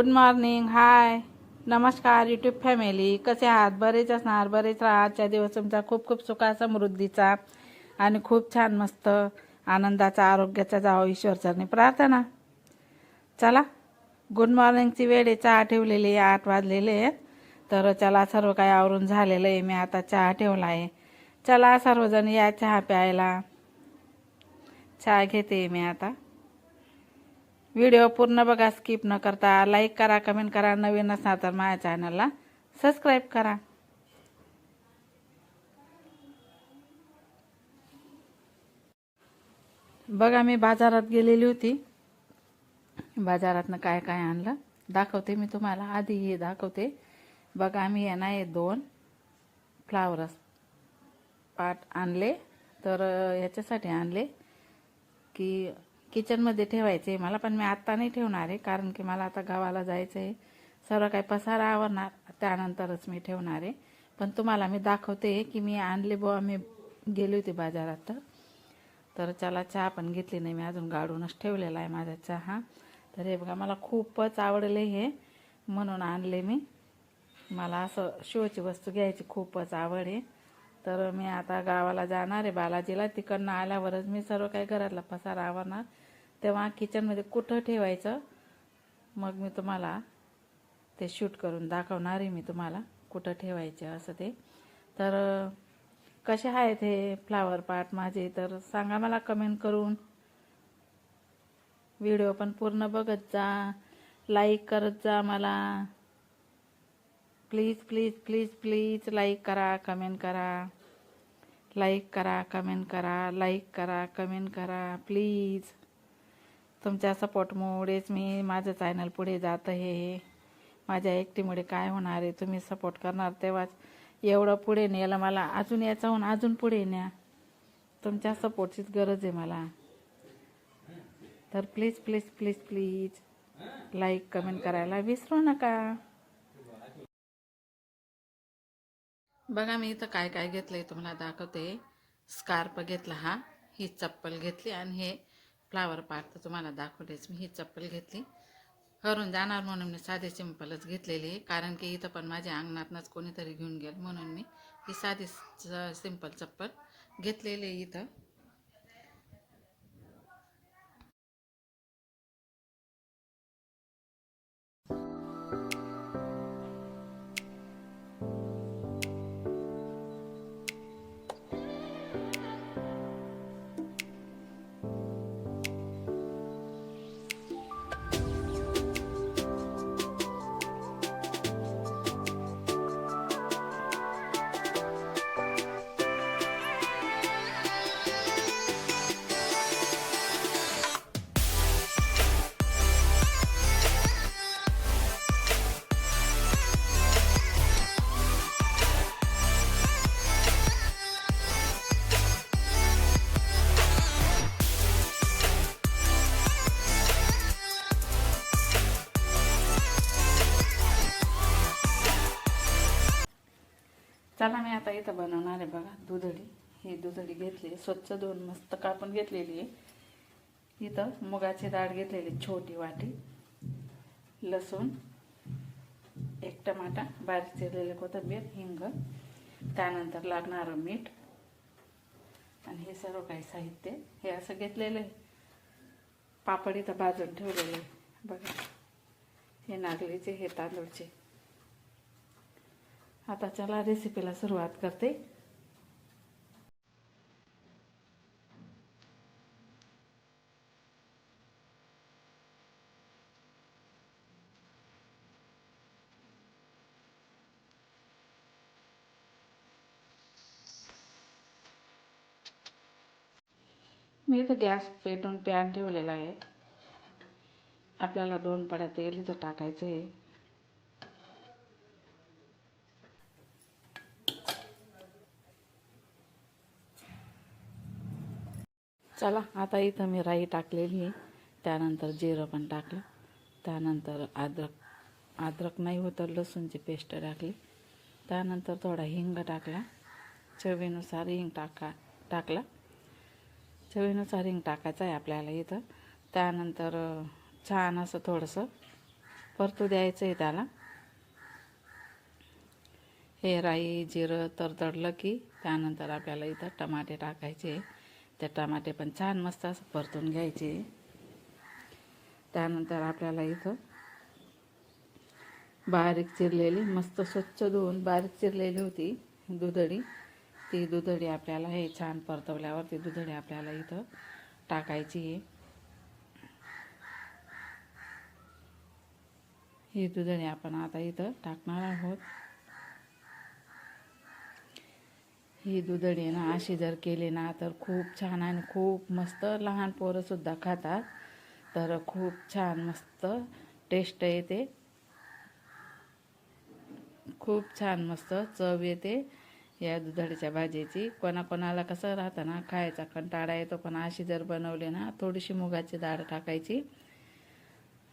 Good morning hi. नमस्कार YouTube family कसे आहात? बरेच असणार बरेच राहा. आजच्या दिवस तुमचा खूप खूप सुखा समृद्धीचा आणि खूप छान मस्त आनंदाचा आरोग्याचा जावं ईश्वरचरणी प्रार्थना. चला गुड मॉर्निंगची वेळ आहे. चहा ठेवलेली आहे आठ वाजलेले आहेत. तर चला सर्व काही आवरून झालेलं आहे. मी आता चहा ठेवला आहे. चला सर्वजण या चहा प्यायला. चहा घेते मी आता. व्हिडिओ पूर्ण बघा स्किप न करता. लाईक करा कमेंट करा. नवीन असणार तर माझ्या चॅनलला सबस्क्राईब करा. बघा मी बाजारात गेलेली होती. बाजारातनं काय काय आणलं? दाखवते मी तुम्हाला. आधी हे दाखवते. बघा मी यांना हे दोन फ्लावरस पाट आणले. तर ह्याच्यासाठी आणले की किचनमध्ये ठेवायचे. मला पण मी आत्ता नाही ठेवणार आहे कारण की मला आता गावाला जायचं आहे सर्व काही पसारा आवरणार त्यानंतरच मी ठेवणार आहे. पण तुम्हाला मी दाखवते की मी आणले बुवा मी गेली होती बाजारात तर. तर चला चहा पण घेतली नाही मी अजून गाडूनच ठेवलेला आहे माझा चहा. तर हे बघा मला खूपच आवडले हे म्हणून आणले मी. मला असं शोची वस्तू घ्यायची खूपच आवड आहे. तर मी आता गावाला जाणार आहे बालाजीला. तिकडनं आल्यावरच मी सर्व काही घरातला पसारा आवरणार. तेव्हा किचनमध्ये कुठं ठेवायचं? मग मी तुम्हाला ते शूट करून दाखवणार आहे मी तुम्हाला कुठं ठेवायचे असं ते. तर कसे आहेत हे फ्लावर पार्ट माझे? तर सांगा मला कमेंट करून. व्हिडिओ पण पूर्ण बघत जा लाईक करत जा मला. Please please please please like करा कमेंट करा. लाईक करा कमेंट करा. लाईक करा कमेंट करा. प्लीज तुमच्या सपोर्टमुळेच मी माझं चॅनल पुढे जात आहे. माझ्या एकटीमुळे काय होणार आहे? तुम्ही सपोर्ट करणार तेव्हाच एवढं पुढे नेलं मला. अजून याच्याहून अजून पुढे न्या. तुमच्या सपोर्टचीच गरज आहे मला. तर please please please please like comment करायला विसरू नका. बघा मी इथं काय काय घेतलंय तुम्हाला दाखवते. स्कार्प घेतला हा. ही चप्पल घेतली आणि हे फ्लावर पार्क तर तुम्हाला दाखवतेच मी ही चप्पल घेतली. हरून जाणार म्हणून मी साधे सिंपलच घेतलेली आहे. कारण की इथं पण माझ्या अंगणातनंच कोणीतरी घेऊन गेलं म्हणून मी ही साधी सिंपल चप्पल घेतलेली आहे इथं. चला मी आता इथं बनवणार आहे बघा दुधडी. ही दुधडी घेतली स्वच्छ दोन मस्त कापून घेतलेली आहे. इथं मुगाची डाळ घेतलेली छोटी वाटी लसूण एक टमाटा बारीक चिरलेले कोथिंबीर हिंग त्यानंतर लागणारं मीठ आणि हे सर्व काही साहित्य हे असं घेतलेलं आहे. पापड इथं भाजून ठेवलेलं आहे. बघा हे नागलीचे हे तांदूळचे. आता चला रेसिपीला सुरुवात करते. मी इथं गॅस पेटून पॅन ठेवलेला आहे. आपल्याला दोन पड्या तेल इथं टाकायचं आहे. चला आता इथं मी राई टाकलेली आहे. त्यानंतर जिरं पण टाकलं. त्यानंतर अद्रक अद्रक नाही होतं लसूणची पेस्ट टाकली. त्यानंतर थोडा हिंग टाकला. चवीनुसार हिंग टाका टाकला. चवीनुसार हिंग टाकायचं आहे आपल्याला इथं. त्यानंतर छान असं थोडंसं परतू द्यायचं आहे त्याला. हे राई जिरं तरतडलं की त्यानंतर आपल्याला इथं टमाटे टाकायचे ते टमाटे पण छान मस्त असं परतून घ्यायचे. त्यानंतर आपल्याला इथं बारीक चिरलेली मस्त स्वच्छ धुवून बारीक चिरलेली होती दुधडी. ती दुधडी आपल्याला हे छान परतवल्यावर ती दुधडी आपल्याला इथं टाकायची आहे. ही दुधडी आपण आता इथं टाकणार आहोत. ही दुधडी ना अशी जर केली ना तर खूप छान आणि खूप मस्त लहान पोरंसुद्धा खातात. तर खूप छान मस्त टेस्ट येते. खूप छान मस्त चव येते या दुधाडीच्या भाजीची. कोणाकोणाला कसं राहतं ना खायचा कंटाळा येतो पण अशी जर बनवली ना थोडीशी मुगाची डाळ टाकायची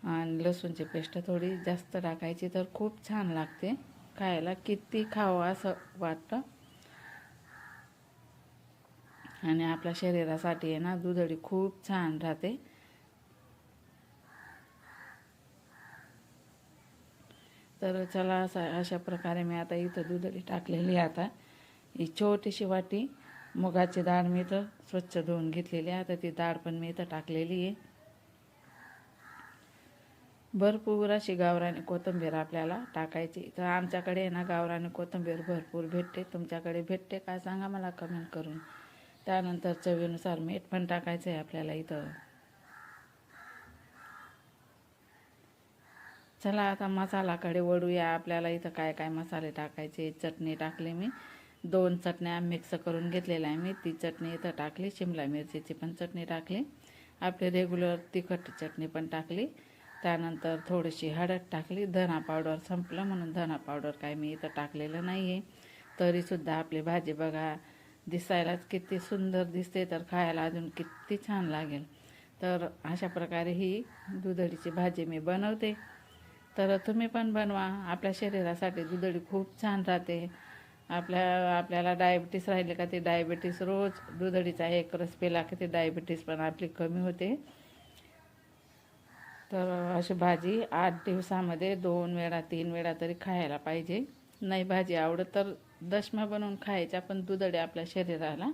आणि लसूणची पेस्ट थोडी जास्त टाकायची तर खूप छान लागते. खायला किती खावं असं वाटतं. आणि आपल्या शरीरासाठी आहे ना दुधडी खूप छान राहते. तर चला असा अशा प्रकारे मी आता इथं दुधडी टाकलेली आहे आता. ही छोटीशी वाटी मुगाची डाळ मी इथं स्वच्छ धुवून घेतलेली आहे. आता ती डाळ पण मी इथं टाकलेली आहे. भरपूर अशी गावरानी कोथिंबीर आपल्याला टाकायची. तर आमच्याकडे आहे ना गावरानी कोथिंबीर भरपूर भेटते. तुमच्याकडे भेटते काय सांगा मला कमेंट करून. त्यानंतर चवीनुसार मीठ पण टाकायचं आहे आपल्याला इथं. चला आता मसालाकडे वळूया. आपल्याला इथं काय काय मसाले टाकायचे? चटणी टाकली मी. दोन चटण्या मिक्स करून घेतलेल्या आहे मी. ती चटणी इथं टाकली. शिमला मिरचीची पण चटणी टाकली. आपली रेग्युलर तिखट चटणी पण टाकली. त्यानंतर थोडीशी हळद टाकली. धना पावडर संपलं म्हणून धना पावडर काय मी इथं टाकलेलं नाही आहे तरीसुद्धा आपली भाजी बघा. दिसायलाच किती सुंदर दिसते तर खायला अजून किती छान लागेल. तर अशा प्रकारे ही दुधडीची भाजी मी बनवते. तर तुम्ही पण बनवा. आपल्या शरीरासाठी दुधडी खूप छान राहते. आपल्या आपल्याला डायबिटीस राहिले का ते डायबिटीस रोज दुधडीचा एक रस पिला की ते डायबिटीस पण आपली कमी होते. तर अशी भाजी आठ दिवसामध्ये दोन वेळा तीन वेळा तरी खायला पाहिजे. नाही भाजी आवडत तर दशमा बनवून खायच्या पण दुधडे आपल्या शरीराला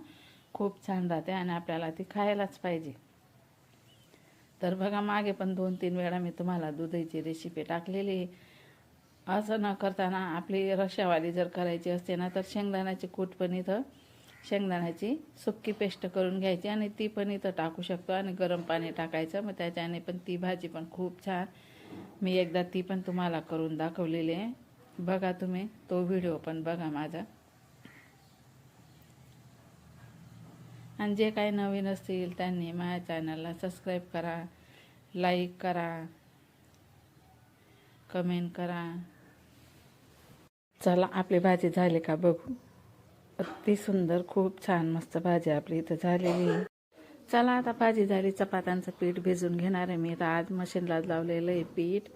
खूप छान राहते आणि आपल्याला ती खायलाच पाहिजे. तर बघा मागे पण दोन तीन वेळा मी तुम्हाला दुधाची रेसिपी टाकलेली असं न करताना आपली रशावाली जर करायची असते ना तर शेंगदाण्याची कूट पण इथं शेंगदाण्याची सुक्की पेस्ट करून घ्यायची आणि ती पण इथं टाकू शकतो आणि गरम पाणी टाकायचं. मग त्याच्याने पण ती भाजी पण खूप छान. मी एकदा ती पण तुम्हाला करून दाखवलेली आहे. बघा तुम्ही तो व्हिडिओ पण बघा माझा. आणि जे काही नवीन असतील त्यांनी माझ्या चॅनलला सबस्क्राईब करा लाईक करा कमेंट करा. चला आपली भाजी झाली का बघू. अति सुंदर खूप छान मस्त भाजी आपली इथं झालेली. आहे चला आता भाजी झाली चपात्यांचं पीठ भिजून घेणार आहे मी. तर आज मशीनला लावलेलं आहे पीठ.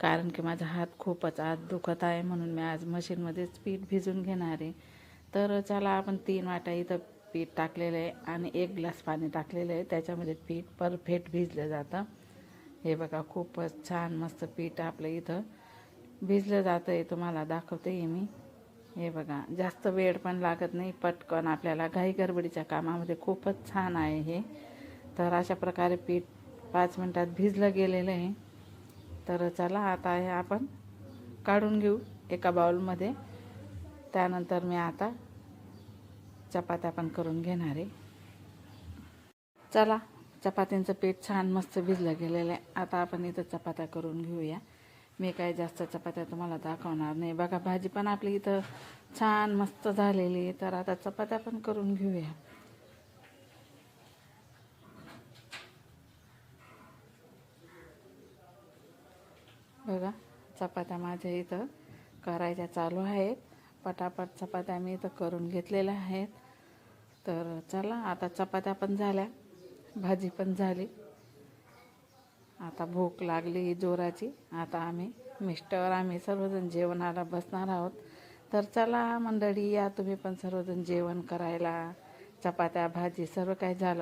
कारण की माझा हात खूपच आज दुखत आहे म्हणून मी आज मशीनमध्येच पीठ भिजून घेणार आहे. तर चला आपण तीन वाटा इथं पीठ टाकलेलं आहे आणि एक ग्लास पाणी टाकलेलं आहे. त्याच्यामध्ये पीठ परफेक्ट भिजलं जातं. हे बघा खूपच छान मस्त पीठ आपलं इथं भिजलं जातं आहे तुम्हाला दाखवते आहे मी. हे बघा जास्त वेळ पण लागत नाही. पटकन आपल्याला घाई गडबडीच्या कामामध्ये खूपच छान आहे हे. तर अशा प्रकारे पीठ पाच मिनटात भिजलं गेलेलं आहे. तर चला आता हे आपण काढून घेऊ एका बाउलमध्ये. त्यानंतर मी आता चपात्या पण करून घेणार आहे. चला चपात्यांचं पीठ छान मस्त भिजलं गेलेलं आहे. आता आपण इथं चपात्या करून घेऊया. मी काय जास्त चपात्या तुम्हाला दाखवणार नाही. बघा भाजी पण आपली इथं छान मस्त झालेली आहे. तर आता चपात्या पण करून घेऊया. बघा चपात्या माझ्या इथं करायच्या चालू आहेत. पटापट चपात्या मी इथं करून घेतलेल्या आहेत. तर चला आता चपात्या पण झाल्या भाजी पण झाली. आता भूक लागली जोराची. आता आम्ही मिस्टर आम्ही सर्वजण जेवणाला बसणार आहोत. तर चला मंडळी या तुम्ही पण सर्वजण जेवण करायला. चपात्या भाजी सर्व काही झालं.